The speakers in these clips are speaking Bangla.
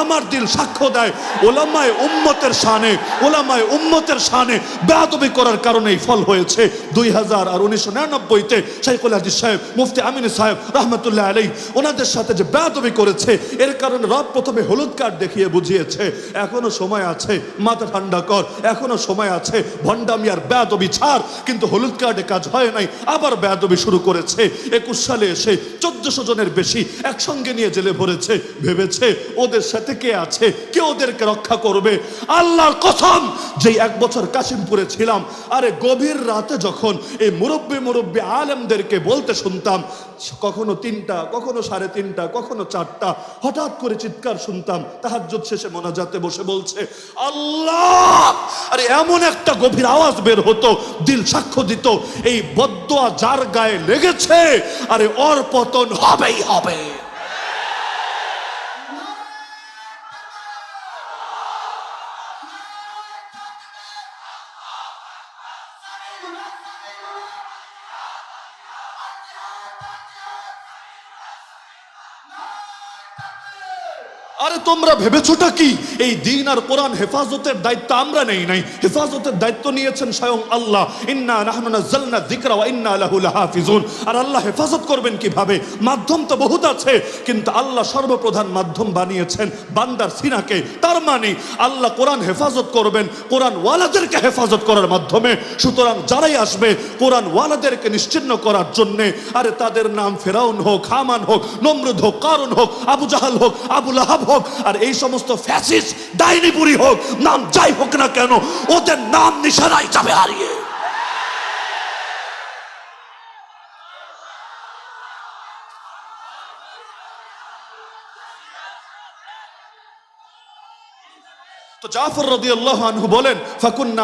আমার দিল সাক্ষ্য দেয়। ওলামায় উম্মতের শানে, ওলামায় উম্মতের শানে বেয়াদবি করার কারণে এই ফল হয়েছে। দুই হাজার আর উনিশশো নিরানব্বইতে শাইকুল হাদিস সাহেব, মুফতি আমিন সাহেব রহমতুল্লাহ আলাই ওনাদের সাথে যে বেয়াদবি করেছে, এর কারণে রব প্রথমে হলুদ কার্ড দেখিয়ে বুঝিয়েছে, এখনও সময় আছে, মাথা ঠান্ডা কর, এখনও সময় আছে, ভণ্ডামি আর ছাড়, কিন্তু হলুদ কার্ডে কাজ হয় নাই, আবার বেয়াদবি শুরু করেছে। একুশ সালে এসে চোদ্দশো জনের বেশি একসঙ্গে নিয়ে জেলে ভরেছে, ভেবেছে ওদের সাথে কে আছে? কে ওদেরকে রক্ষা করবে? আল্লাহর কসম যে এক বছর কাশিমপুরে ছিলাম, আরে গভীর রাতে যখন এই মুরব্বী মুরব্বী আলেমদেরকে বলতে শুনতাম, কখনো তিনটা, কখনো সাড়ে তিনটা, কখনো চারটা, হঠাৎ করে চিৎকার শুনতাম, তাহাজ্জুদ শেষে মোনাজাতে বসে বলছে, আল্লাহ! আরে এমন একটা গভীর আওয়াজ বের হতো, দিল সাক্ষ্য দিত, এই বদয়া যার গায়ে লেগেছে, আরে ওর পতন হবেই হবে। তোমরা ভেবেছোটা কি? এই দিন আর কোরআন হেফাজতের দায়িত্ব আমরা নেই নাই। হেফাজতের দায়িত্ব নিয়েছেন স্বয়ং আল্লাহ। ইন্না নাহনু নাযালনা যিকরা ওয়া ইন্না লাহু লাহাফিজুন। আর আল্লাহ হেফাজত করবেন কীভাবে? মাধ্যম তো বহুত আছে, কিন্তু আল্লাহ সর্বপ্রধান মাধ্যম বানিয়েছেন বান্দার সিনাকে। তার মানে আল্লাহ কোরআন হেফাজত করবেন, কোরআন ওয়ালাদেরকে হেফাজত করার মাধ্যমে। সুতরাং যারাই আসবে, কোরআন ওয়ালাদেরকে নিশ্চিন্ন করার জন্যে, আরে তাদের নাম ফেরাউন হোক, হামান হোক, নমরুদ হোক কারণ হোক, আবু জাহাল হোক, আবু লাহাব হোক আর এই সমস্ত ফ্যাসিস ডাইনিপুরি হোক, নাম যাই হোক না কেন, ওদের নাম নিশানাই যাবে হারিয়ে। তো জাফর রাদিয়াল্লাহু আনহু বলেন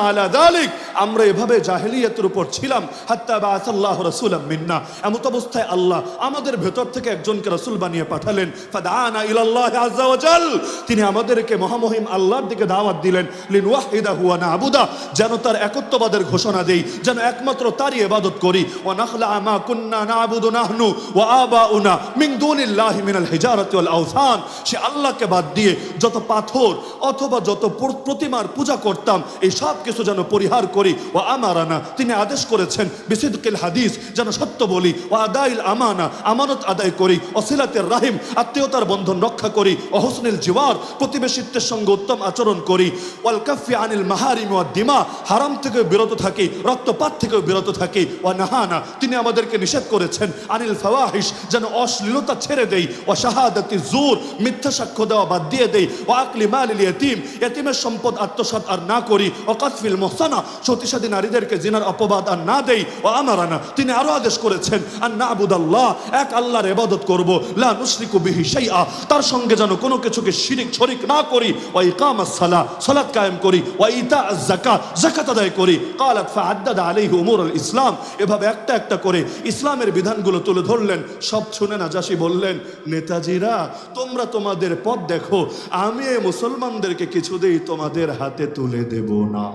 আলা যালিক আমরা এভাবে জাহেলিয়াতের উপর ছিলাম, হাত্তা বাআসাল্লাহু রাসূলাম মিন্না এমত অবস্থায় আল্লাহ আমাদের ভেতর থেকে একজনকে রাসূল বানিয়ে পাঠালেন, ফাদানা ইলাল্লাহি ওয়াজাল তিনি আমাদেরকে মহামহিম আল্লাহর দিকে দাওয়াত দিলেন, লিনওয়াহিদাহু ওয়া নাবুদা যেন তার একত্ববাদের ঘোষণা দেই, যেন একমাত্র তারই এবাদত করি, ওয়া নাখলা মা কুন্না নাবুদু নাহনু ওয়া আবাউনা মিন দুনিল্লাহি মিনাল হিজারাতি আওসান সে আল্লাহকে বাদ দিয়ে যত পাথর অথবা যত প্রতিমার পূজা করতাম। এই সব কিছু যেন পরিহার করি। ও আমারানা, তিনি আদেশ করেছেন, বিসিদকিল হাদিস, যেন সত্য বলি। ও আদাইল আমানা, আমানত আদায় করি। অসিলাতের রাহিম, আত্মীয়তার বন্ধন রক্ষা করি। ও হোসনিল জিওয়ার, প্রতিবেশিত্বের সঙ্গে উত্তম আচরণ করি। ওয়াল কাফি আনিল মাহারিম ওয়া দিমা, হারাম থেকে বিরত থাকি, রক্তপাত থেকেও বিরত থাকি। ও নাহানা, তিনি আমাদেরকে নিষেধ করেছেন, আনিল ফাওয়াহিস যেন অশ্লীলতা ছেড়ে দেই। ও শাহাদাতি জুর, মিথ্যা সাক্ষ্য দেওয়া বাদ দিয়ে দেই। ও আকলি মালিল ইয়তিম এতিমের সম্পদ আত্মসাৎ আর না করি ও কাসফিল মোহসানা সতীসাদী নারীদেরকে জিনার অপবাদ আর না দেই ও আমারানা তিনি আরো আদেশ করেছেন আর না আবুদাল্লাহ এক আল্লাহর ইবাদত করব লা নুশরিকু বিহি শাইআ তার সঙ্গে যেন কোনো কিছুকে শিরিক শরিক না করি ও ইকামাস সালা সালাত কায়েম করি ও ইতা যাকাত যাকাত আদায় করি قالت فعدد عليه امور ইসলাম এভাবে একটা একটা করে ইসলামের বিধানগুলো তুলে ধরলেন সব শুনে নাজাসি বললেন নেতাজিরা তোমরা তোমাদের পথ দেখো আমি এই মুসলমানদেরকে কিছুতেই তোমাদের হাতে তুলে দেব না।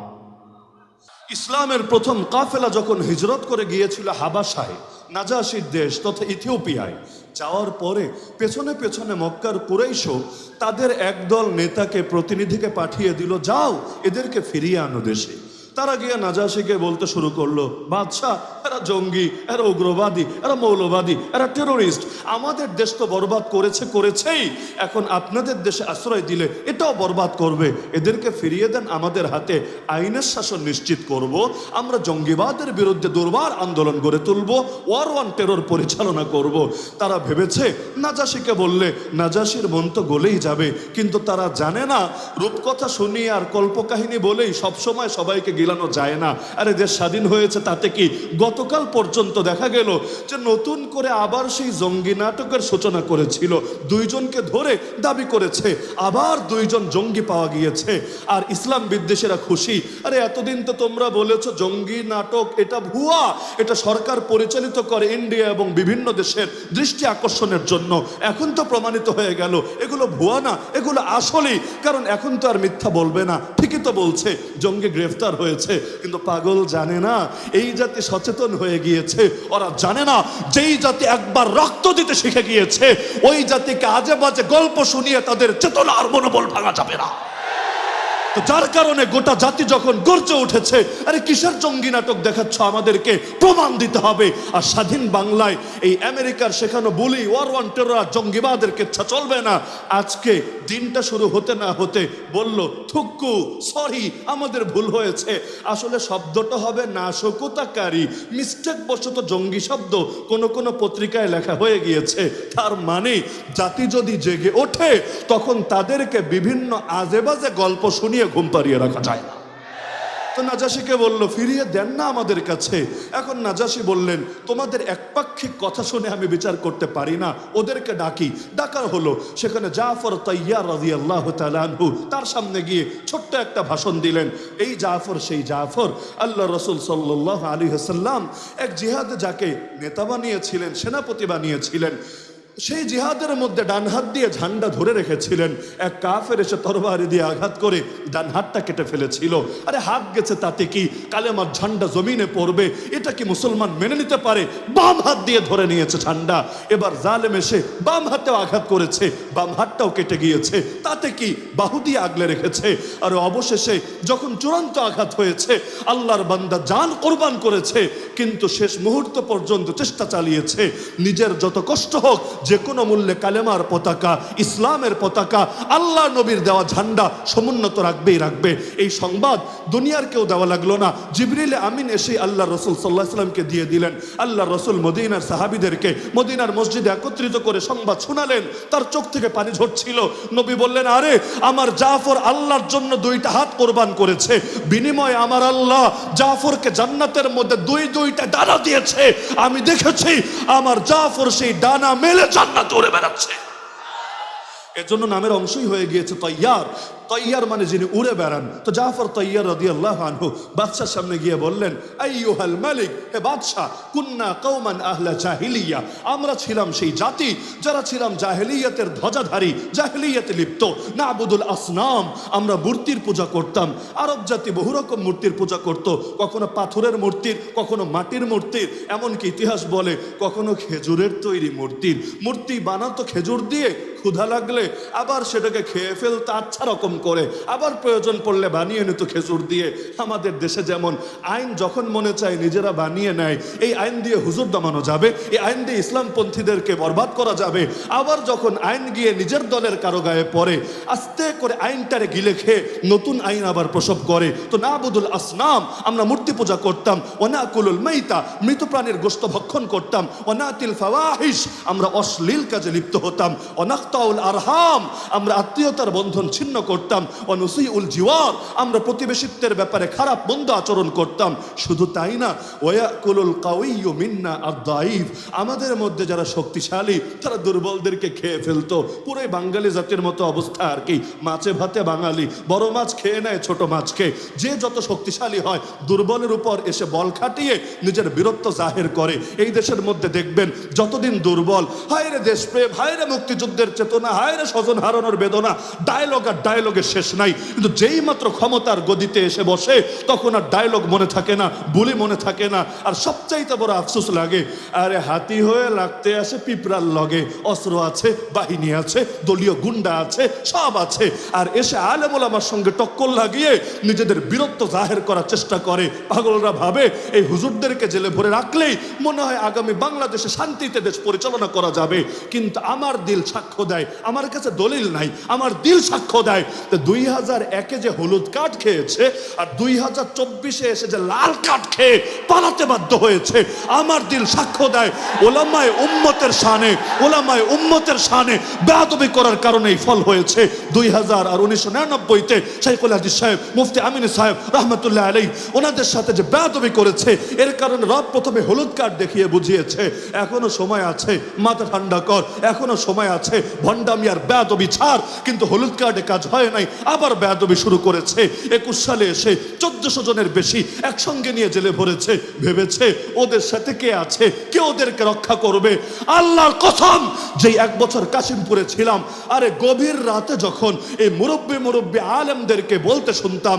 ইসলামের প্রথম কাফেলা যখন হিজরত করে গিয়েছিল হাবাসায় নাজাসির দেশ তথা ইথিওপিয়ায়, যাওয়ার পরে পেছনে পেছনে মক্কার কুরেশ তাদের একদল নেতাকে, প্রতিনিধিকে পাঠিয়ে দিল, যাও, এদেরকে ফিরিয়ে আনো দেশে। তারা গিয়ে নাজাসিকে বলতে শুরু করল, বাদশাহ, এরা জঙ্গি, এরা উগ্রবাদী, এরা মৌলবাদী, এরা টেরোরিস্ট আমাদের দেশ তো বরবাদ করেছে করেছেই। এখন আপনাদের দেশে আশ্রয় দিলে এটাও বরবাদ করবে। এদেরকে ফিরিয়ে দেন আমাদের হাতে। আইনের শাসন নিশ্চিত করব। আমরা জঙ্গিবাদের বিরুদ্ধে দুর্বার আন্দোলন গড়ে তুলব ওয়ার ওয়ান টেরোর পরিচালনা করব। তারা ভেবেছে নাজাসিকে বললে নাজাসির মন তো গলেই যাবে। কিন্তু তারা জানে না, রূপকথা শুনিয়ে আর কল্পকাহিনী বলেই সবসময় সবাইকে গিলানো যায় না। আরে দেশ স্বাধীন হয়েছে তাতে কি? গতকাল পর্যন্ত দেখা গেল যে নতুন করে আবার সেই জঙ্গি নাটকের সূচনা করেছিল। দুইজনকে ধরে দাবি করেছে, আবার দুইজন জঙ্গি পাওয়া গিয়েছে। আর ইসলাম বিদ্বেষীরা খুশি, আরে এতদিন তো তোমরা বলেছ জঙ্গি নাটক এটা ভুয়া, এটা সরকার পরিচালিত করে ইন্ডিয়া এবং বিভিন্ন দেশের দৃষ্টি আকর্ষণের জন্য। এখন তো প্রমাণিত হয়ে গেল, এগুলো ভুয়া না, এগুলো আসলেই। কারণ এখন তো আর মিথ্যা বলবে না। ঠিকই তো বলছে, জঙ্গি গ্রেফতার হয়েছে। হয়েছে, কিন্তু পাগল জানে না, এই জাতি সচেতন হয়ে গিয়েছে। ওরা জানে না, যেই জাতি একবার রক্ত দিতে শিখে গিয়েছে, ওই জাতিকে আজে বাজে গল্প শুনিয়ে তাদের চেতনা আর মনোবল ভাঙা যাবে না। তো যার কারণে গোটা জাতি যখন গর্জে উঠেছে, আরে কিসের জঙ্গি নাটক দেখাচ্ছ আমাদেরকে? প্রমাণ দিতে হবে। আর স্বাধীন বাংলায় এই আমেরিকার শেখানো বুলি, ওয়ার ওয়ান টেরোর জঙ্গিবাদের কেচ্ছা চলবে না। আজকে দিনটা শুরু হতে না হতে বলল থুক্কু সরি, আমাদের ভুল হয়েছে। আসলে শব্দটা হবে নাশকতাকারী। মিস্টেক বশত জঙ্গি শব্দ কোন কোন পত্রিকায় লেখা হয়ে গিয়েছে। তার মানে জাতি যদি জেগে ওঠে, তখন তাদেরকে বিভিন্ন আজেবাজে গল্প শুনিয়ে ঘুম পাড়িয়ে রাখা যায় না। তো নাজাসিকে বলল, ফিরিয়ে দেন না আমাদের কাছে। এখন নাজাসি বললেন, তোমাদের একপাক্ষিক কথা শুনে আমি বিচার করতে পারি না। ওদেরকে ডাকি। ডাকার হলো, সেখানে জাফর তাইয়ার রাজি আল্লাহ তালু তার সামনে গিয়ে ছোট্ট একটা ভাষণ দিলেন। এই জাফর, সেই জাফর। আল্লাহ রসুল সাল্লাহ আলী হাসাল্লাম এক জিহাদে যাকে নেতা বানিয়েছিলেন, সেনাপতি বানিয়েছিলেন সেই জিহাদের মধ্যে ডান হাত দিয়ে ঝান্ডা ধরে রেখেছিলেন। এক কাফের এসে তরবারি দিয়ে আঘাত করে ডান হাতটা কেটে ফেলেছিল। আরে হাত গেছে তাতে কি? কালেমার ঝান্ডা জমিনে পড়বে। এটা কি মুসলমান মেনে নিতে পারে? বাম হাত দিয়ে ধরে নিয়েছে ঝান্ডা। এবার জালেম এসে বাম হাতেও আঘাত করেছে। বাম হাতটাও কেটে গিয়েছে। তাতে কি বাহু দিয়ে আগলে রেখেছে? আর অবশেষে যখন চূড়ান্ত আঘাত হয়েছে, আল্লাহর বান্দা জান কোরবান করেছে। কিন্তু শেষ মুহূর্ত পর্যন্ত চেষ্টা চালিয়েছে। নিজের যত কষ্ট হোক যে কোনো মূল্যে কালেমার পতাকা, ইসলামের পতাকা আল্লাহ নবীর দেওয়া ঝান্ডা সমুন্নত রাখবেই রাখবে। এই সংবাদ দুনিয়ার কেউ দেওয়া লাগল না। জিবরিল আমিন এসে আল্লাহ রসুল সাল্লাহ সাল্লামকে দিয়ে দিলেন। আল্লাহ রসুল মদিনার সাহাবিদেরকে মদিনার মসজিদে একত্রিত করে সংবাদ শোনালেন। তার চোখ থেকে পানি ঝরছিল। নবী বললেন, আরে, আমার জাফর আল্লাহর জন্য দুইটা হাত কোরবান করেছে। বিনিময়ে আমার আল্লাহ জাফরকে জান্নাতের মধ্যে দুই দুইটা ডানা দিয়েছে। আমি দেখেছি, আমার জাফর সেই ডানা মেলে জান্নাত দৌড়ে বেড়াচ্ছে। জন্য নামের অংশই হয়ে গিয়েছে তৈয়ার। তৈয়ার মানে যিনি উড়ে বেড়ান। তো জাফর তৈয়ার রদি আল্লাহ আনহু বাদশার সামনে গিয়ে বললেন, আইয়ুহাল মালিক, হে বাদশাহ, কুন্না কৌমান আহলা জাহিলিয়া। আমরা ছিলাম সেই জাতি, যারা ছিলাম জাহেলিয়াতের ধ্বজাধারী, জাহেলিয়াতে লিপ্ত। না আবুদুল আসনাম, আমরা মূর্তির পূজা করতাম। আরব জাতি বহু রকম মূর্তির পূজা করত। কখনো পাথরের মূর্তির কখনো মাটির মূর্তির এমনকি ইতিহাস বলে কখনো খেজুরের তৈরি মূর্তির। মূর্তি বানাতো খেজুর দিয়ে, ক্ষুধা লাগলে আবার সেটাকে খেয়ে ফেলতে আচ্ছা রকম করে, আবার প্রয়োজন পড়লে বানিয়ে নিত খেজুর দিয়ে। আমাদের দেশে যেমন আইন যখন মনে চায় নিজেরা বানিয়ে নেয়, এই আইন দিয়ে হুজুর দমানো যাবে, এই আইন দিয়ে ইসলামপন্থীদেরকে বরবাদ করা যাবে। আবার যখন আইন গিয়ে নিজের দলের কারও গায়ে পড়ে, আস্তে করে আইনটারে গিলে খেয়ে নতুন আইন আবার প্রসব করে। তো না বুদুল আসনাম, আমরা মূর্তি পূজা করতাম ওনা কুলুল মাইতা, মৃত প্রাণীর গোস্ত ভক্ষণ করতাম অনাতিল ফাওয়াহিস আমরা অশ্লীল কাজে লিপ্ত হতাম অনাক্তাউল আরহাম, আমরা আত্মীয়তার বন্ধন ছিন্ন করতাম। অনুসি উল জিওয়ার আমরা প্রতিবেশিত্বের ব্যাপারে খারাপ, মন্দ আচরণ করতাম। শুধু তাই না ওয়া কুলুল কাউইয়ু মিন্না আর দাইফ আমাদের মধ্যে যারা শক্তিশালী, তারা দুর্বলদেরকে খেয়ে ফেলতো। পুরোই বাঙালি জাতির মতো অবস্থা আর কি। মাছে ভাতে বাঙালি। বড় মাছ খেয়ে নেয়, ছোট মাছকে যে যত শক্তিশালী হয়, দুর্বলের উপর এসে বল খাটিয়ে নিজের বীরত্ব জাহের করে। এই দেশের মধ্যে দেখবেন, যতদিন দুর্বল হায় রে দেশপ্রেম হায় রে মুক্তিযুদ্ধের চেতনা হায় রে স্বজন হারানোর বেদনা ডায়লগ আর ডায়লগের শেষ নাই। কিন্তু যেই মাত্র ক্ষমতার গদিতে এসে বসে, তখন আর ডায়লগ মনে থাকে না, বুলি মনে থাকে না। আর সবচাইতে বড় আফসোস লাগে, আরে হাতি হয়ে লাগতে আসে পিঁপড়ার লগে। অস্ত্র আছে, বাহিনী আছে, দলীয় গুন্ডা আছে, সব আছে। আর এসে আলেমুল আমার সঙ্গে টক্কর লাগিয়ে নিজেদের বীরত্ব জাহের করার চেষ্টা করে। পাগলরা ভাবে, এই হুজুরদেরকে জেলে ভরে রাখলেই মনে হয় আগামী বাংলাদেশে শান্তিতে দেশ পরিচালনা করা যাবে। কিন্তু আমার দিল সাক্ষ্য দেয়, আমার কাছে দলিল নাই, আমার দিল সাক্ষ্য দেয়। তো দুই হাজার একে যে হলুদ কাঠ খেয়েছে আর দুই হাজার চব্বিশে এসে যে লাল কাঠ খেয়ে পালাতে বাধ্য হয়েছে, আমার দিল সাক্ষ্য দেয়, ওলামায় উম্মতের শানে, ওলামায় উম্মতের শানে বেয়াদবি করার কারণে এই ফল হয়েছে। দুই হাজার আর উনিশশো নিরানব্বইতে শাইকুল হাদিস সাহেব, মুফতি আমিন সাহেব রহমতুল্লাহ আলী ওনাদের সাথে যে বেয়াদবি করেছে, এর কারণে রব প্রথমে হলুদ কার্ড দেখিয়ে বুঝিয়েছে, এখনও সময় আছে, মাথা ঠান্ডা কর, এখনও সময় আছে, ভণ্ডামি আর বেয়াদবি ছাড়, কিন্তু হলুদ কার্ডে কাজ হয় নাই, আবার বেয়াদবি শুরু করেছে। একুশ সালে এসে চোদ্দশো জনের বেশি একসঙ্গে নিয়ে জেলে ভরেছে, ভেবেছে ওদের সাথে কে আছে, কে ওদেরকে রক্ষা করবে। আল্লাহর কসম, যেই এক বছর কাশিমপুরে ছিলাম, আরে গভীর রাতে যখন এই মুরব্বী মুরব্বী আলেমদেরকে বলতে শুনতাম,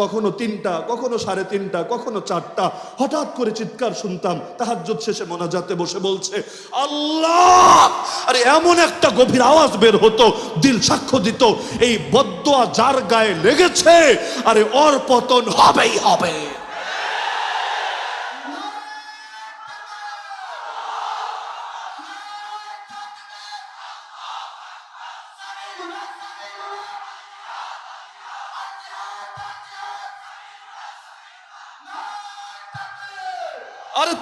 কখনো তিনটা, কখনো সাড়ে তিনটা, কখনো চারটা, হঠাৎ করে চিৎকার শুনতাম, তাহাজ্জুদ শেষে মোনাজাতে বসে বলছে, আল্লাহ! আরে এমন একটা গভীর আওয়াজ বের হতো, দিল সাক্ষ্য দিত, এই বদুয়া যার গায়ে লেগেছে আরে অর্পতন হবেই হবে।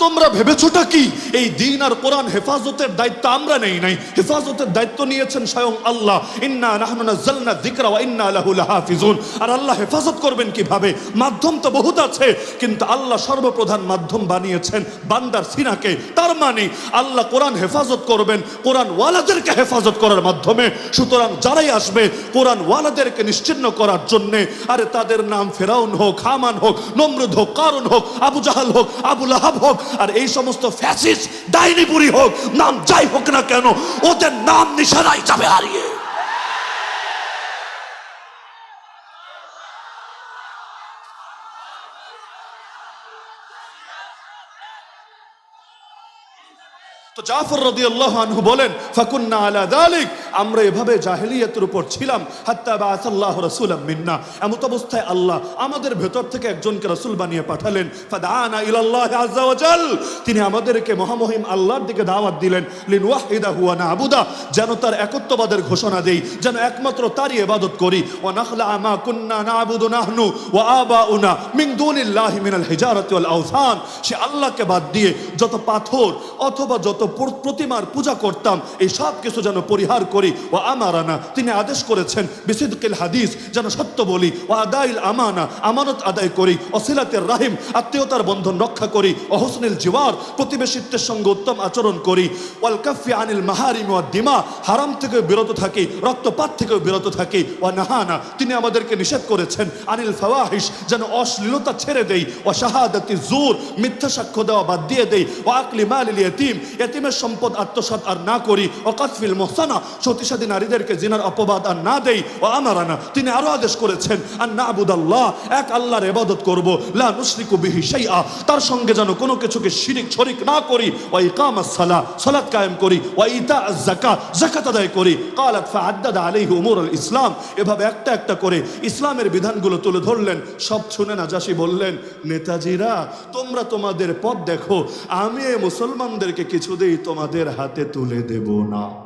তোমরা ভেবেছোটা কি? এই দিন আর কোরআন হেফাজতের দায়িত্ব আমরা নেই নাই। হেফাজতের দায়িত্ব নিয়েছেন স্বয়ং আল্লাহ। ইন্না নাহনু নাযালনা যিকরা ওয়া ইন্না লাহু লাহাফিজুন। আর আল্লাহ হেফাজত করবেন কীভাবে? মাধ্যম তো বহুত আছে, কিন্তু আল্লাহ সর্বপ্রধান মাধ্যম বানিয়েছেন বান্দার সিনাকে। তার মানে আল্লাহ কোরআন হেফাজত করবেন, কোরআন ওয়ালাদেরকে হেফাজত করার মাধ্যমে। সুতরাং যারাই আসবে, কোরআন ওয়ালাদেরকে নিশ্চিন্ন করার জন্যে, আরে তাদের নাম ফেরাউন হোক, হামান হোক, নমরুদ হোক কারণ হোক, আবু জাহাল হোক, আবু লাহাব হোক আর এই সমস্ত ফ্যাসিস ডাইনিপুরি হোক, নাম যাই হোক না কেন, ওদের নাম নিশানাই যাবে হারিয়ে। জাফর আনহু বলেন, ফাকুন্না আলা যালিক আমরা এভাবে জাহেলিয়াতের উপর ছিলাম, হাত্তা বাআসাল্লাহু রাসূলাম মিন্না এমত অবস্থায় আল্লাহ আমাদের ভেতর থেকে একজনকে রাসূল বানিয়ে পাঠালেন ফাদানা ইলাল্লাহি তিনি আমাদেরকে মহামহিম আল্লাহর দিকে দাওয়াত দিলেন, লিনওয়াহিদাহু ওয়া নাবুদা যেন তার একত্ববাদের ঘোষণা দেই, যেন একমাত্র তারই এবাদত করি ওয়া নাখলা মা কুন্না নাবুদু নাহনু ওয়া আবাউনা মিন দুনিল্লাহি মিনাল সে আল্লাহকে বাদ দিয়ে যত পাথর অথবা যত প্রতিমার পূজা করতাম। এই সব কিছু যেন পরিহার করি। ও আমারানা, তিনি আদেশ করেছেন, বিসিদকিল হাদিস যেন সত্য বলি। ও আদাইল আমানা, আমানত আদায় করি। অসিলাতের রাহিম, আত্মীয়তার বন্ধন রক্ষা করি। অহসনিল জিওয়ার, প্রতিবেশিত্বের সঙ্গে উত্তম আচরণ করি। ওয়াল কাফি আনিল মাহারিম ওয়া দিমা, হারাম থেকে বিরত থাকি, রক্তপাত থেকেও বিরত থাকি। ও নাহানা, তিনি আমাদেরকে নিষেধ করেছেন, আনিল ফাওয়াহিস যেন অশ্লীলতা ছেড়ে দেই। ও শাহাদাতি জোর, মিথ্যা সাক্ষ্য দেওয়া বাদ দিয়ে দেই। ও আকলি মালিল ইয়তিম ইয়তিমের সম্পদ আত্মসাৎ আর না করি ও কাতফিল মোহসানা সতীসাদী নারীদেরকে জিনার অপবাদ আর না দেই ও আমারানা তিনি আরো আদেশ করেছেন আর না আবুদাল্লাহ এক আল্লাহর ইবাদত করব লা নুশরিকু বিহি শাইআ তার সঙ্গে যেন কোনো কিছুকে শিরিক শরিক না করি ওয়া ইকামাস সালা সালাত কায়েম করি ওয়া ইতা যাকাত যাকাত আদায় করি قالت فعدد عليه امور ইসলাম এভাবে একটা একটা করে ইসলামের বিধানগুলো তুলে ধরলেন সব শুনে নাজাসি বললেন নেতাজিরা তোমরা তোমাদের পথ দেখো আমি এই মুসলমানদেরকে কিছুতেই তোমাদের হাতে তুলে দেব না।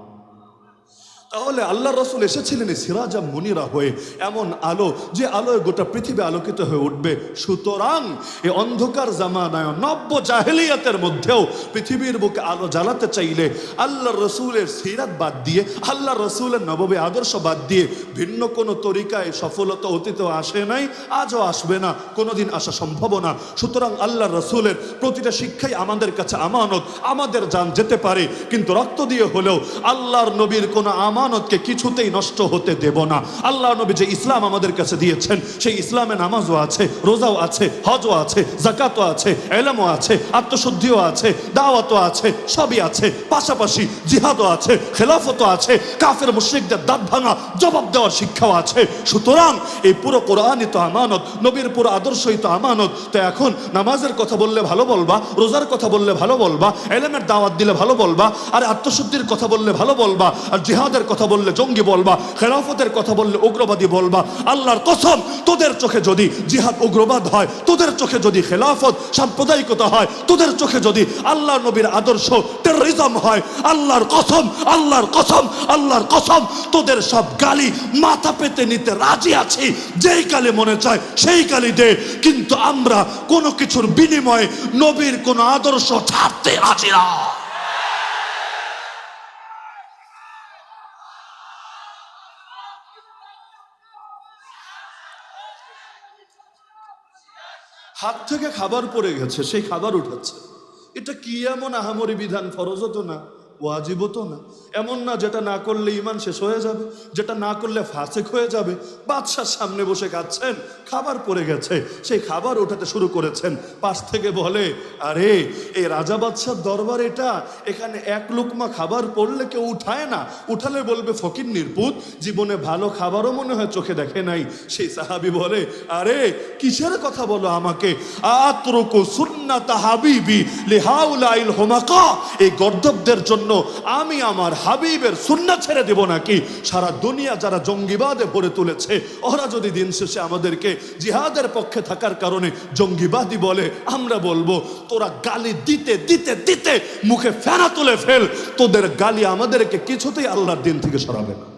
তাহলে আল্লাহ রসুল এসেছিলেন সিরাজা মুনিরা হয়ে, এমন আলো যে আলোয় গোটা পৃথিবী আলোকিত হয়ে উঠবে। সুতরাং এই অন্ধকার জামানায় নব্য জাহেলিয়াতের মধ্যেও পৃথিবীর বুকে আলো জ্বালাতে চাইলে আল্লাহ রসুলের সিরাত বাদ দিয়ে, আল্লাহ রসুলের নবমী আদর্শ বাদ দিয়ে ভিন্ন কোনো তরিকায় সফলতা অতীতেও আসে নাই, আজও আসবে না, কোনোদিন আসা সম্ভব না। সুতরাং আল্লাহ রসুলের প্রতিটা শিক্ষাই আমাদের কাছে আমানত, আমাদের যান যেতে পারে, কিন্তু রক্ত দিয়ে হলেও আল্লাহর নবীর কোনো আমানতকে কিছুতেই নষ্ট হতে দেব না। আল্লাহ নবী যে ইসলাম আমাদের কাছে দিয়েছেন, সেই ইসলামে নামাজও আছে, রোজাও আছে, হজও আছে জাকাতও আছে, এলামও আছে, আত্মশুদ্ধিও আছে, দাওয়াতও আছে, সবই আছে। পাশাপাশি জিহাদও আছে, খেলাফতও আছে, কাফের মুশ্রিকদের দাঁত ভাঙা জবাব দেওয়ার শিক্ষাও আছে। সুতরাং এই পুরো কোরআনই তো আমানত, নবীর পুরো আদর্শই তো আমানত। তো এখন নামাজের কথা বললে ভালো বলবা, রোজার কথা বললে ভালো বলবা, এলেমের দাওয়াত দিলে ভালো বলবা, আর আত্মশুদ্ধির কথা বললে ভালো বলবা, আর জিহাদের কথা বললে জঙ্গি বলবা, খেলাফতের কথা বললে উগ্রবাদী বলবা, আল্লাহর কসম, তোদের চোখে যদি জিহাদ উগ্রবাদ হয়, তোদের চোখে যদি খেলাফত সাম্প্রদায়িকতা হয়, তোদের চোখে যদি আল্লাহ নবীর আদর্শ টেররিজম হয়, আল্লাহর কসম আল্লাহর কসম আল্লাহর কসম, তোদের সব গালি মাথা পেতে নিতে রাজি আছি, যেই কালে মনে চায় সেই কালি দে, কিন্তু আমরা কোনো কিছুর বিনিময়ে নবীর কোনো আদর্শ ছাড়তে রাজি না। হাত থেকে খাবার পড়ে গেছে, সেই খাবার উঠাচ্ছে। এটা কি এমন আহামরি বিধান? ফরজত না। ওয়াজিবও তো না। এমন না যেটা না করলে ইমান শেষ হয়ে যাবে, যেটা না করলে ফাসেক হয়ে যাবে। বাদশার সামনে বসে খাচ্ছেন খাবার পড়ে গেছে। সেই খাবার ওঠাতে শুরু করেছেন। পাশ থেকে বলে, আরে, এই রাজা বাদশার দরবার এটা। এখানে এক লুকমা খাবার পড়লে কেউ উঠায় না। উঠালে বলবে, ফকির নির্পুত জীবনে ভালো খাবারও মনে হয় চোখে দেখে নাই। সেই সাহাবি বলে, আরে, কিসের কথা বলো আমাকে? আত্রকু এই জন্য আমি আমার হাবিবের সুন্না ছেড়ে দেব নাকি? সারা দুনিয়া যারা জঙ্গিবাদে ভরে তুলেছে, ওরা যদি দিন শেষে আমাদেরকে জিহাদের পক্ষে থাকার কারণে জঙ্গিবাদী বলে, আমরা বলব, তোরা গালি দিতে দিতে দিতে মুখে ফেনা তুলে ফেল। তোদের গালি আমাদেরকে কিছুতেই আল্লাহর দিন থেকে সরাবে না।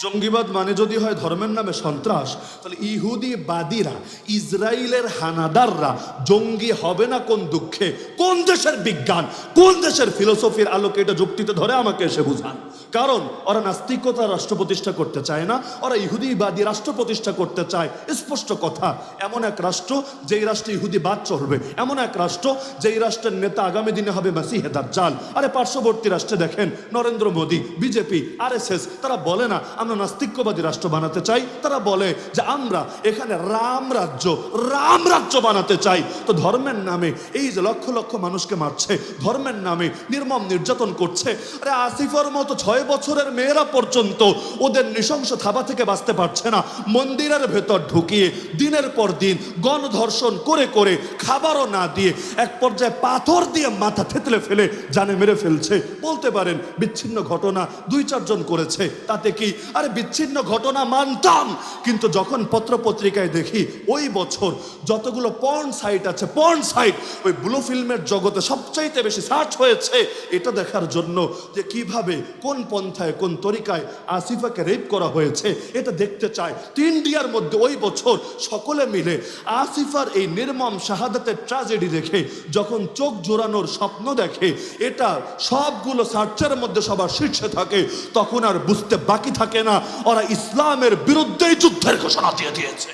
জঙ্গিবাদ মানে যদি হয় ধর্মের নামে সন্ত্রাস, তাহলে ইহুদি বাদীরা ইসরায়েলের হানাদাররা জঙ্গি হবে না কোন দুঃখে? কোন দেশের বিজ্ঞান? কোন দেশের ফিলোসফির আলোকে এটা যুক্তিতে ধরে আমাকে এসে বুঝান? কারণ ওরা নাস্তিকতা রাষ্ট্র প্রতিষ্ঠা করতে চায় না, ওরা ইহুদিবাদী রাষ্ট্র প্রতিষ্ঠা করতে চায়। স্পষ্ট কথা, এমন এক রাষ্ট্র যেই রাষ্ট্রে ইহুদি বাদ চলবে, এমন এক রাষ্ট্র যেই রাষ্ট্রের নেতা আগামী দিনে হবে মাসিহে দাজ্জাল। আরে পার্শ্ববর্তী রাষ্ট্রে দেখেন, নরেন্দ্র মোদী, বিজেপি, আরএসএস, তারা বলে না, আমরা নাস্তিক্যবাদী রাষ্ট্র বানাতে চাই। তারা বলে যে আমরা এখানে রাম রাজ্য রাম রাজ্য বানাতে চাই। তো ধর্মের নামে এই যে লক্ষ লক্ষ মানুষকে মারছে, ধর্মের নামে নির্মম নির্যাতন করছে। আরে আসিফর মতো ছয় বছরের মেয়েরা পর্যন্ত ওদের নৃশংস থাবা থেকে বাঁচতে পারছে না। মন্দিরের ভেতর ঢুকিয়ে দিনের পর দিন গণধর্ষণ করে করে খাবারও না দিয়ে এক পর্যায়ে পাথর দিয়ে মাথা থেতলে ফেলে জানে মেরে ফেলছে। বলতে পারেন বিচ্ছিন্ন ঘটনা দুই চারজন করেছে। তাতে কি? আরে বিচ্ছিন্ন ঘটনা মানতাম। কিন্তু যখন পত্র পত্রিকায় দেখি ওই বছর যতগুলো পর্ন সাইট আছে পর্ন সাইট ওই ব্লু ফিল্মের জগতে সবচাইতে বেশি সার্চ হয়েছে। এটা দেখার জন্য যে কীভাবে কোন পন্থায়, কোন তরিকায় আসিফাকে রেপ করা হয়েছে, এটা দেখতে চায় তো ইন্ডিয়ার মধ্যে ওই বছর সকলে মিলে আসিফার এই নির্মম শাহাদাতের ট্রাজেডি দেখে, যখন চোখ জোড়ানোর স্বপ্ন দেখে, এটা সবগুলো সার্চের মধ্যে সবার শীর্ষে থাকে, তখন আর বুঝতে বাকি থাকে না, ওরা ইসলামের বিরুদ্ধেই যুদ্ধের ঘোষণা দিয়ে দিয়েছে।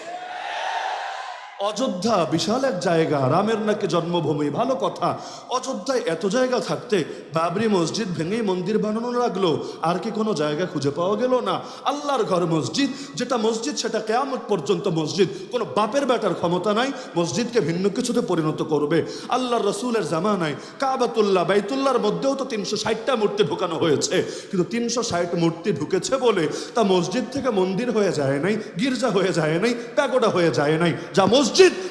অযোধ্যা বিশাল এক জায়গা, রামের নাকি জন্মভূমি, ভালো কথা। অযোধ্যায় এত জায়গা থাকতে বাবরি মসজিদ ভেঙেই মন্দির বানানো লাগল, আর কি কোনো জায়গা খুঁজে পাওয়া গেল না? আল্লাহর ঘর মসজিদ, যেটা মসজিদ সেটা কেয়ামত পর্যন্ত মসজিদ। কোনো বাপের বেটার ক্ষমতা নাই, মসজিদকে ভিন্ন কিছুতে পরিণত করবে। আল্লাহর রসুলের জামানায় কাবাতুল্লাহ, বাইতুল্লাহর মধ্যেও তো তিনশো ষাটটা মূর্তি ঢুকানো হয়েছে। কিন্তু তিনশো ষাট মূর্তি ঢুকেছে বলে তা মসজিদ থেকে মন্দির হয়ে যায় নাই, গির্জা হয়ে যায় নাই, প্যাগোডা হয়ে যায় নাই। যা মসজিদ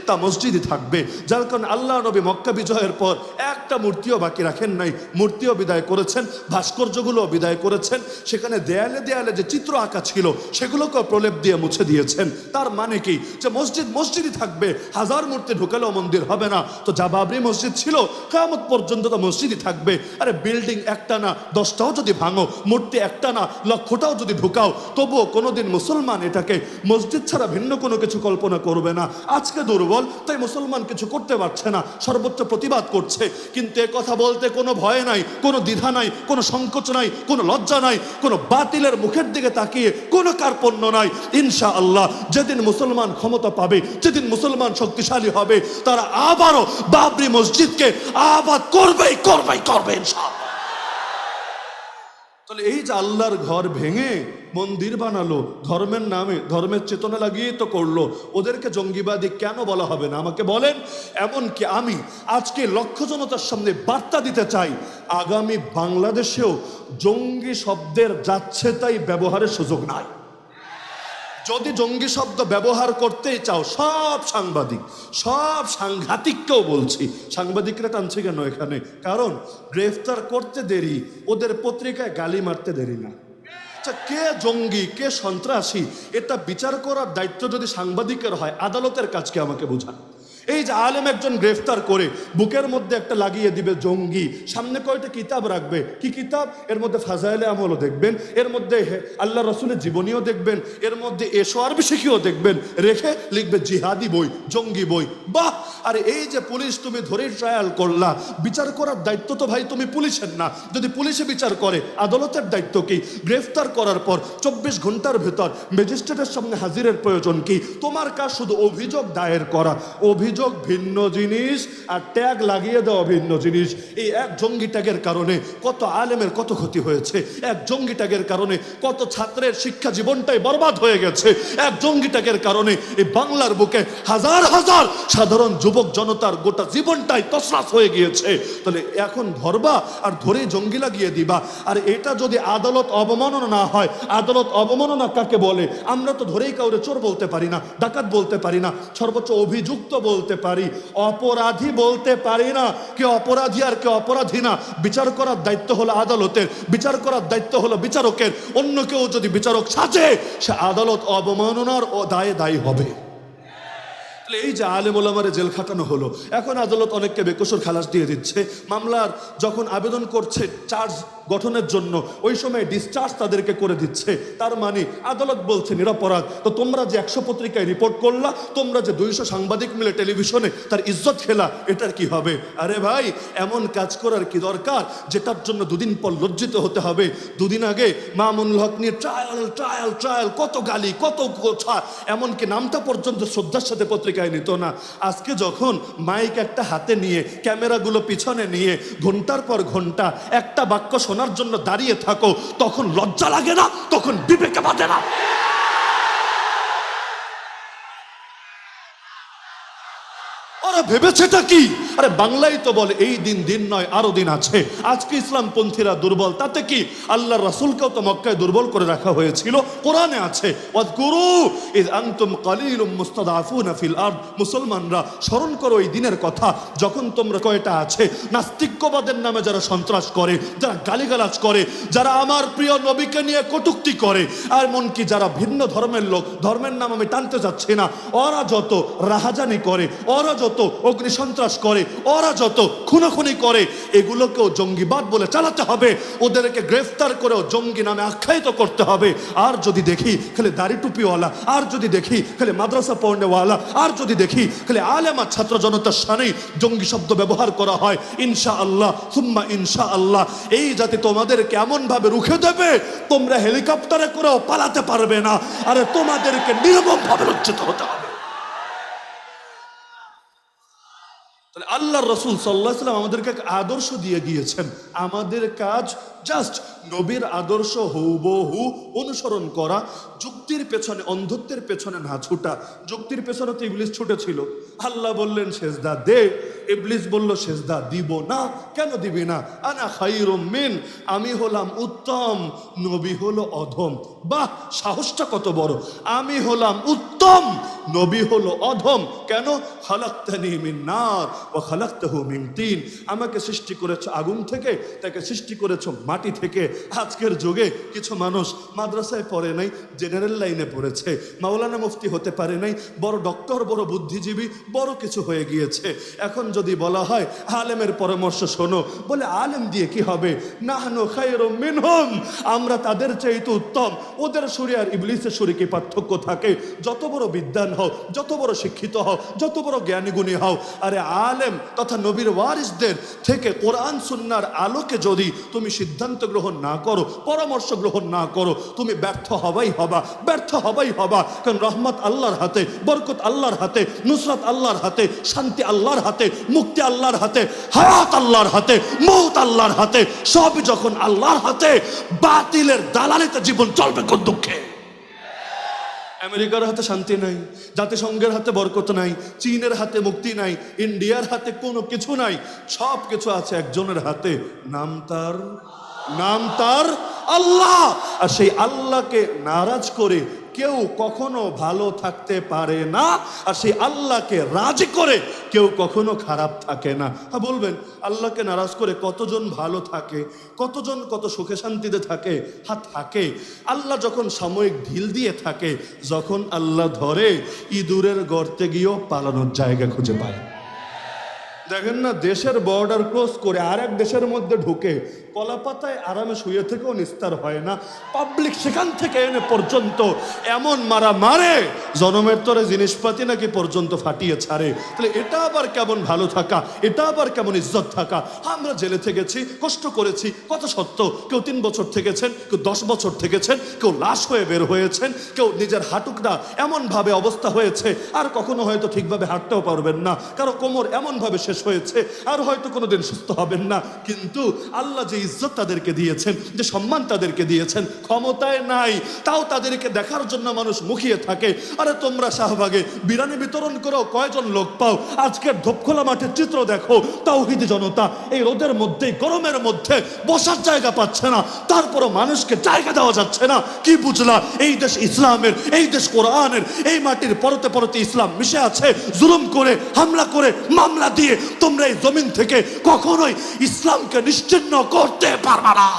তা মসজিদই থাকবে। যার কারণে আল্লাহ নবী মক্কা বিজয়ের পর একটা মূর্তিও বাকি রাখেন নাই। মূর্তিও বিদায় করেছেন ভাস্কর্যগুলো বিদায় করেছেন। সেখানে দেয়ালে দেয়ালে যে চিত্র আঁকা ছিল, সেগুলোকেও প্রলেপ দিয়ে মুছে দিয়েছেন। তার মানে কি? যে মসজিদ মসজিদই থাকবে, হাজার মূর্তি ঢুকালেও মন্দির হবে না। তো যা বাবরি মসজিদ ছিল কেমন পর্যন্ত তো মসজিদই থাকবে। আরে বিল্ডিং একটা না, দশটাও যদি ভাঙো, মূর্তি একটা না লক্ষটাও যদি ঢুকাও, তবুও কোনোদিন মুসলমান এটাকে মসজিদ ছাড়া ভিন্ন কোনো কিছু কল্পনা করবে না। আজকে দুর্বল, তাই মুসলমান কিছু করতে পারছে না, সর্বোচ্চ প্রতিবাদ করছে। কিন্তু এ কথা বলতে কোনো ভয় নাই, কোনো দ্বিধা নাই, কোনো সংকোচ নাই, কোনো লজ্জা নাই, কোনো বাতিলের মুখের দিকে তাকিয়ে কোনো কার্পণ্য নাই। ইনশা আল্লাহ যেদিন মুসলমান ক্ষমতা পাবে, যেদিন মুসলমান শক্তিশালী হবে, তারা আবারও বাবরি মসজিদকে আবাদ করবেই করবেই, করবে ইনশাআল্লাহ। তাহলে এই যে আল্লাহর ঘর ভেঙে মন্দির বানালো, ধর্মের নামে, ধর্মের চেতনা লাগিয়ে তো করল, ওদেরকে জঙ্গিবাদী কেন বলা হবে না? আমাকে বলেন, এমনকি আমি আজকে লক্ষ জনতার সামনে বার্তা দিতে চাই, আগামী বাংলাদেশেও জঙ্গি শব্দের যাচ্ছে তাই ব্যবহারের সুযোগ নাই। যদি জঙ্গি শব্দ ব্যবহার করতে চাও, সব সাংবাদিক, সব সাংঘাতিককেও বলছি, সাংবাদিকরা টানছে কেন এখানে? কারণ গ্রেফতার করতে দেরি, ওদের পত্রিকায় গালি মারতে দেরি না। আচ্ছা কে জঙ্গি, কে সন্ত্রাসী, এটা বিচার করার দায়িত্ব যদি সাংবাদিকের হয়, আদালতের কাজকে আমাকে বোঝান। এই যে আলেম একজন গ্রেফতার করে বুকের মধ্যে একটা লাগিয়ে দিবে জঙ্গি, সামনে কয়টা কিতাব রাখবে? কি কিতাব? এর মধ্যে ফাজাইলে আমলও দেখবেন, এর মধ্যে আল্লাহ রসুলের জীবনীও দেখবেন, এর মধ্যে এসো আরবি শিখিও দেখবেন, রেখে লিখবে জিহাদি বই, জঙ্গি বই। বাহ! আর এই যে পুলিশ তুমি ধরে ট্রায়াল করলা, বিচার করার দায়িত্ব তো ভাই তুমি পুলিশের না। যদি পুলিশে বিচার করে, আদালতের দায়িত্ব কি? গ্রেফতার করার পর চব্বিশ ঘণ্টার ভেতর ম্যাজিস্ট্রেটের সামনে হাজিরের প্রয়োজন কি? তোমার কাজ শুধু অভিযোগ দায়ের করা, অভিযোগ অভিযোগ ভিন্ন জিনিস, আর ট্যাগ লাগিয়ে দেওয়া ভিন্ন জিনিস। এই এক জঙ্গি ট্যাগের কারণে কত আলেমের কত ক্ষতি হয়েছে, এক জঙ্গি ট্যাগের কারণে কত ছাত্রের শিক্ষা জীবনটাই বরবাদ হয়ে গেছে, এক জঙ্গি ট্যাগের কারণে এই বাংলার বুকে হাজার হাজার সাধারণ যুবক জনতার গোটা জীবনটাই তসরাস হয়ে গিয়েছে। তাহলে এখন ধরবা আর ধরে জঙ্গি লাগিয়ে দিবা। আর এটা যদি আদালত অবমাননা না হয়, আদালত অবমাননা কাকে বলে? আমরা তো ধরেই কাউরে চোর বলতে পারি না, ডাকাত বলতে পারি না, সর্বোচ্চ অভিযুক্ত বলতে পারি, অপরাধী বলতে পারি না। কে অপরাধী আর কে অপরাধী না, বিচার করার দায়িত্ব হলো আদালতের, বিচার করার দায়িত্ব হলো বিচারকের। অন্য কেউ যদি বিচারক সাজে, সে আদালত অবমাননার ও দায়ে দায়ী হবে। এই যে আলেম ওলামারে জেল খাটানো হলো, এখন আদালত অনেককে বেকসুর খালাস দিয়ে দিচ্ছে। মামলার যখন আবেদন করছে চার্জ গঠনের জন্য, ওই সময় ডিসচার্জ তাদেরকে করে দিচ্ছে। তার মানে আদালত বলছে, নিরপরাধ। তো তোমরা যে একশো পত্রিকায় রিপোর্ট করলা, তোমরা যে দুইশো সাংবাদিক মিলে টেলিভিশনে তার ইজ্জত খেলা, এটার কি হবে? আরে ভাই, এমন কাজ করার কি দরকার? যেটার জন্য দুদিন পর লজ্জিত হতে হবে। দুদিন আগে মামুনুল হক নিয়ে ট্রায়াল ট্রায়াল ট্রায়াল কত গালি, কত কথা, এমনকি নামটা পর্যন্ত শ্রদ্ধার সাথে পত্রিকায় নিত না। আজকে যখন মাইক একটা হাতে নিয়ে, ক্যামেরাগুলো পিছনে নিয়ে, ঘণ্টার পর ঘণ্টা একটা বাক্য শোনার জন্য দাঁড়িয়ে থাকো, তখন লজ্জা লাগে না, তখন বিবেকে বাঁধে না। ওরা ভেবেছেটা কি? আরে বাংলাই তো বলে, এই দিন দিন নয়, আরও দিন আছে। আজকে ইসলামপন্থীরা দুর্বল, তাতে কি? আল্লাহ রাসূলকেও তো মক্কায় দুর্বল করে রাখা হয়েছিল। কোরআনে আছে মুসলমানরা স্মরণ করো এই দিনের কথা, যখন তোমরা কয়টা আছে? নাস্তিক্যবাদের নামে যারা সন্ত্রাস করে, যারা গালিগালাজ করে, যারা আমার প্রিয় নবীকে নিয়ে কটুক্তি করে, আর এমনকি যারা ভিন্ন ধর্মের লোক, ধর্মের নাম আমি টানতে যাচ্ছি না, ওরা যত রাহাজানি করে, ওরা অগ্নি সন্ত্রাস করে, ওরা যত খুনোখুনি করে, এগুলোকেও জঙ্গিবাদ বলে চালাতে হবে। ওদেরকে গ্রেফতার করেও জঙ্গি নামে আখ্যায়িত করতে হবে। আর যদি দেখি খালি দাড়ি টুপিওয়ালা, আর যদি দেখি খালি মাদ্রাসা পড়নেওয়ালা, আর যদি দেখি খালি আলেমা ছাত্র জনতার সানেই জঙ্গি শব্দ ব্যবহার করা হয় ইনশা আল্লাহ সুম্মা ইনশা আল্লাহ এই জাতি তোমাদের কেমন ভাবে রুখে দেবে, তোমরা হেলিকপ্টারে করেও পালাতে পারবে না। আরে তোমাদেরকে নির্মম ভাবে লজ্জিত হতে হবে। and আল্লাহ রসুল সাল্লাহ সাল্লাম আমাদেরকে আদর্শ দিয়ে গিয়েছেন। আমাদের কাজ জাস্ট নবীর আদর্শ হুবহু অনুসরণ করা, যুক্তির পেছনে, অন্ধত্বের পেছনে না ছুটা। যুক্তির পেছনে তো ইবলিস ছুটেছিল আল্লাহ বললেন, সেজদা দে। ইবলিস বলল, সেজদা দিব না। কেন দিবি না? আনা খাইরুম মিন। আমি হলাম উত্তম। নবী হলো অধম। বাহ, সাহসটা কত বড়! আমি হলাম উত্তম। নবী হলো অধম। কেন? খালাক্তানি মিন নার। ও খালাক্তাহু মিন তিন। আমাকে সৃষ্টি করেছ আগুন থেকে, তাকে সৃষ্টি করেছ মাটি থেকে। আজকের যুগে কিছু মানুষ মাদ্রাসায় পড়ে নাই, জেনারেল লাইনে পড়েছে, মাওলানা মুফতি হতে পারে নাই, বড় ডক্টর, বড় বুদ্ধিজীবী, বড় কিছু হয়ে গিয়েছে। এখন যদি বলা হয়, আলেমের পরামর্শ শোনো, বলে আলেম দিয়ে কি হবে? নাহানো মিনহুম। আমরা তাদের চাইতে উত্তম। ওদের সুরে আর ইবলিসের সুরে কি পার্থক্য থাকে? যত বড় বিদ্যান হও, যত বড় শিক্ষিত হও, যত বড় জ্ঞানী গুণী হও, আরে আলেম তথা নবীর ওয়ারিসদের থেকে কোরআন সুন্নার আলোকে যদি তুমি সিদ্ধান্ত গ্রহণ না করো, পরামর্শ গ্রহণ না করো, তুমি ব্যর্থ হবাই হবা, ব্যর্থ হবাই হবা। কারণ রহমত আল্লাহর হাতে, বরকত আল্লাহর হাতে, নুসরত আল্লাহর হাতে, শান্তি আল্লাহর হাতে, মুক্তি আল্লাহর হাতে, হায়াত আল্লাহর হাতে মৌত আল্লাহর হাতে সব যখন আল্লাহর হাতে, বাতিলের দালালিতে জীবন চলবে কোন দুঃখে? আমেরিকার হাতে শান্তি নাই, জাতিসংঘের হাতে বরকত নাই, চীনের হাতে মুক্তি নাই, ইন্ডিয়ার হাতে কোনো কিছু নাই, সব কিছু আছে একজনের হাতে, নাম তার নাম তার আল্লাহ। আর সেই আল্লাহকে নারাজ করে কেউ কখনো ভালো থাকতে পারে না, আর সেই আল্লাহকে রাজি করে কেউ কখনো খারাপ থাকে না। হ্যাঁ বলবেন, আল্লাহকে নারাজ করে কতজন ভালো থাকে, কতজন কত সুখে শান্তিতে থাকে? হ্যাঁ থাকে। আল্লাহ যখন সাময়িক ঢিল দিয়ে থাকে, যখন আল্লাহ ধরে, ইঁদুরের গর্তে গিয়েও পালানোর জায়গা খুঁজে পায়। দেখেন না, দেশের বর্ডার ক্রস করে আর এক দেশের মধ্যে ঢুকে কলা পাতায় আরামে শুয়ে থেকেও নিস্তার হয় না। পাবলিক সেখান থেকে এনে পর্যন্ত এমন মারা মারে, জনমের তরে জিনিসপাতি নাকি পর্যন্ত ফাটিয়ে ছাড়ে। তাহলে এটা আবার কেমন ভালো থাকা? এটা আবার কেমন ইজ্জত থাকা? আমরা জেলে থেকেছি, কষ্ট করেছি, কত সত্য। কেউ তিন বছর থেকেছেন, কেউ দশ বছর থেকেছেন, কেউ লাশ হয়ে বের হয়েছেন, কেউ নিজের হাঁটুকটা এমনভাবে অবস্থা হয়েছে, আর কখনো হয়তো ঠিকভাবে হাঁটতেও পারবেন না। কারও কোমর এমনভাবে শেষ হয়েছে। আর হয়তো কোনোদিন সুস্থ হবেন না। কিন্তু আল্লাহ যে ইজ্জত তাদেরকে দিয়েছেন, যে সম্মান তাদেরকে দিয়েছেন, ক্ষমতায় নাই। তাও তাদেরকে দেখার জন্য মানুষ মুখিয়ে থাকে। আরে তোমরা শাহবাগে বিরানি বিতরণ করেও কয়জন লোক পাও? আজকের ধোপখোলা মাঠের চিত্র দেখো। তাওহিদি জনতা এই রোদের মধ্যে গরমের মধ্যে বসার জায়গা পাচ্ছে না। তারপরও মানুষকে জায়গা দেওয়া যাচ্ছে না। কি বুঝলা? এই দেশ ইসলামের, এই দেশ কোরআনের, এই মাটির পরতে পরতে ইসলাম মিশে আছে। জুলুম করে, হামলা করে, মামলা দিয়ে তোমরা এই জমিন থেকে কখনোই ইসলামকে নিশ্চিন্ন করতে পারবা না।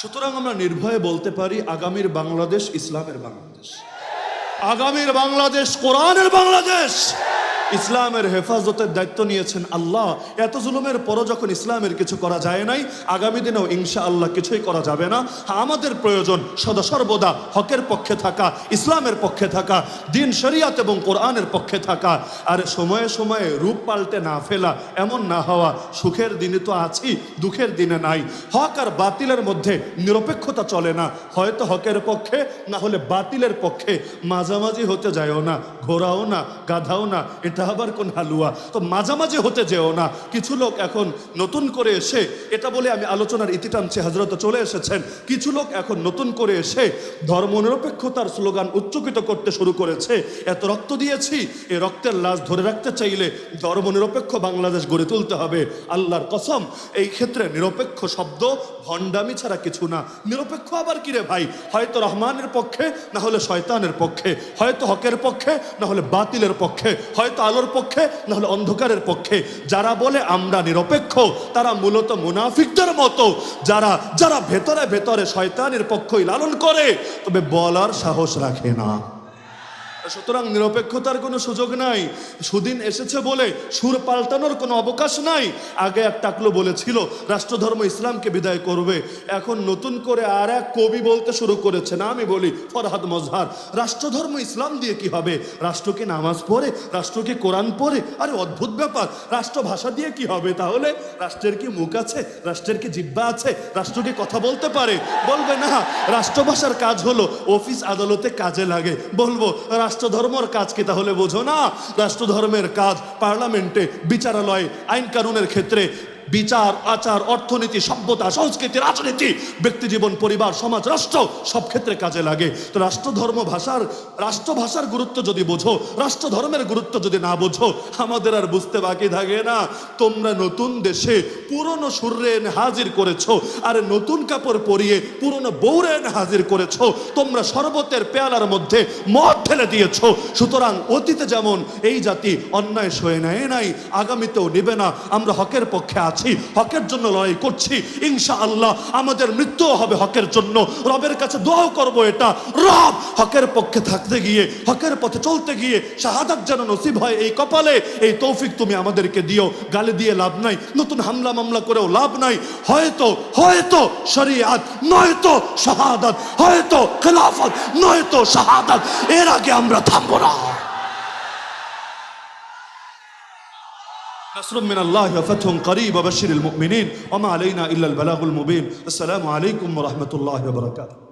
সুতরাং আমরা নির্ভয়ে বলতে পারি, আগামীর বাংলাদেশ ইসলামের বাংলাদেশ। আগামীর বাংলাদেশ কোরআনের বাংলাদেশ। ইসলামের হেফাজতের দায়িত্ব নিয়েছেন আল্লাহ। এত জুলুমের পরও যখন ইসলামের কিছু করা যায় নাই, আগামী দিনেও ইনশা আল্লাহ কিছুই করা যাবে না। আমাদের প্রয়োজন সদা সর্বদা হকের পক্ষে থাকা, ইসলামের পক্ষে থাকা, দিন শরিয়াত এবং কোরআনের পক্ষে থাকা। আর সময়ে সময়ে রূপ পাল্টে না ফেলা, এমন না হওয়া, সুখের দিনে তো আছি, দুঃখের দিনে নাই। হক আর বাতিলের মধ্যে নিরপেক্ষতা চলে না। হয়তো হকের পক্ষে, না হলে বাতিলের পক্ষে। মাঝামাঝি হতে যায়ও না, ঘোরাও না, গাধাও না এটা আবার কোন হালুয়া? তো মাঝামাঝি হতে যেও না। কিছু লোক এখন নতুন করে এসে, এটা বলে আমি আলোচনার ইতি টানছি হজরত চলে এসেছেন। কিছু লোক এখন নতুন করে এসে ধর্মনিরপেক্ষতার স্লোগান উচ্চকিত করতে শুরু করেছে। এত রক্ত দিয়েছি এই রক্তের লাশ ধরে রাখতে চাইলে ধর্মনিরপেক্ষ বাংলাদেশ গড়ে তুলতে হবে। আল্লাহর কসম, এই ক্ষেত্রে নিরপেক্ষ শব্দ, ভণ্ডামি ছাড়া কিছু না। নিরপেক্ষ আবার কিরে ভাই? হয়তো রহমানের পক্ষে, না হলে শয়তানের পক্ষে। হয়তো হকের পক্ষে, না হলে বাতিলের পক্ষে। হয়তো আলোর পক্ষে না হলে অন্ধকারের পক্ষে। যারা বলে আমরা নিরপেক্ষ, তারা মূলত মুনাফিকদের মতো। যারা যারা ভেতরে ভেতরে শয়তানের পক্ষই লালন করে, তবে বলার সাহস রাখে না। সুতরাং নিরপেক্ষতার কোনো সুযোগ নাই। সুদিন এসেছে বলে সুর পাল্টানোর কোনো অবকাশ নাই। আগে এক টাকলো বলেছিল, রাষ্ট্রধর্ম ইসলামকে বিদায় করবে। এখন নতুন করে আর এক কবি বলতে শুরু করেছে। না, আমি বলি ফরহাদ মজহার। রাষ্ট্রধর্ম ইসলাম দিয়ে কি হবে? রাষ্ট্র কি নামাজ পড়ে রাষ্ট্র কি কোরআন পড়ে? আরে অদ্ভুত ব্যাপার। রাষ্ট্র ভাষা দিয়ে কি হবে তাহলে? রাষ্ট্রের কি মুখ আছে? রাষ্ট্রের কি জিব্বা আছে? রাষ্ট্রকে কথা বলতে পারে? বলবে না। রাষ্ট্রভাষার কাজ হলো অফিস আদালতে কাজে লাগে। বলব রাষ্ট্রধর্মর কাজ কি তাহলে বোঝো না? রাষ্ট্রধর্মের কাজ পার্লামেন্টে বিচারালয়ে আইন কানুনের ক্ষেত্রে বিচার, আচার, অর্থনীতি, সভ্যতা, সংস্কৃতি, রাজনীতি, ব্যক্তি জীবন, পরিবার, সমাজ, রাষ্ট্র, সব ক্ষেত্রে কাজে লাগে। তো রাষ্ট্রধর্ম ভাষার রাষ্ট্রভাষার গুরুত্ব যদি বোঝো রাষ্ট্রধর্মের গুরুত্ব যদি না বোঝো, আমাদের আর বুঝতে বাকি থাকে না। তোমরা নতুন দেশে পুরনো সুরে এনে হাজির করেছ, আর নতুন কাপড় পরিয়ে পুরনো বৌরে এনে হাজির করেছ। তোমরা শরবতের পেয়ালার মধ্যে মদ ঢেলে দিয়েছ। সুতরাং অতীতে যেমন এই জাতি অন্যায় সয়ে নেয় নাই, আগামীতেও নেবে না। আমরা হকের পক্ষে আছি। হকের জন্য লড়াই করছি। ইনশা আল্লাহ আমাদের মৃত্যুও হবে হকের জন্য। রবের কাছে দোয়াও করব এটা। রব হকের পক্ষে থাকতে গিয়ে, হকের পথে চলতে গিয়ে শাহাদাত যেন নসিব হয় এই কপালে, এই তৌফিক তুমি আমাদেরকে দিও। গালে দিয়ে লাভ নাই, নতুন হামলা মামলা করেও লাভ নাই। হয়তো হয়তো শরিয়াত, নয়তো শাহাদাত, হয়তো খেলাফত, নয়তো শাহাদাত। এর আগে আমরা থামবো না। نصر من الله وفتح قريب وبشر المؤمنين. وما علينا إلا البلاغ المبين. السلام عليكم ورحمة الله وبركاته.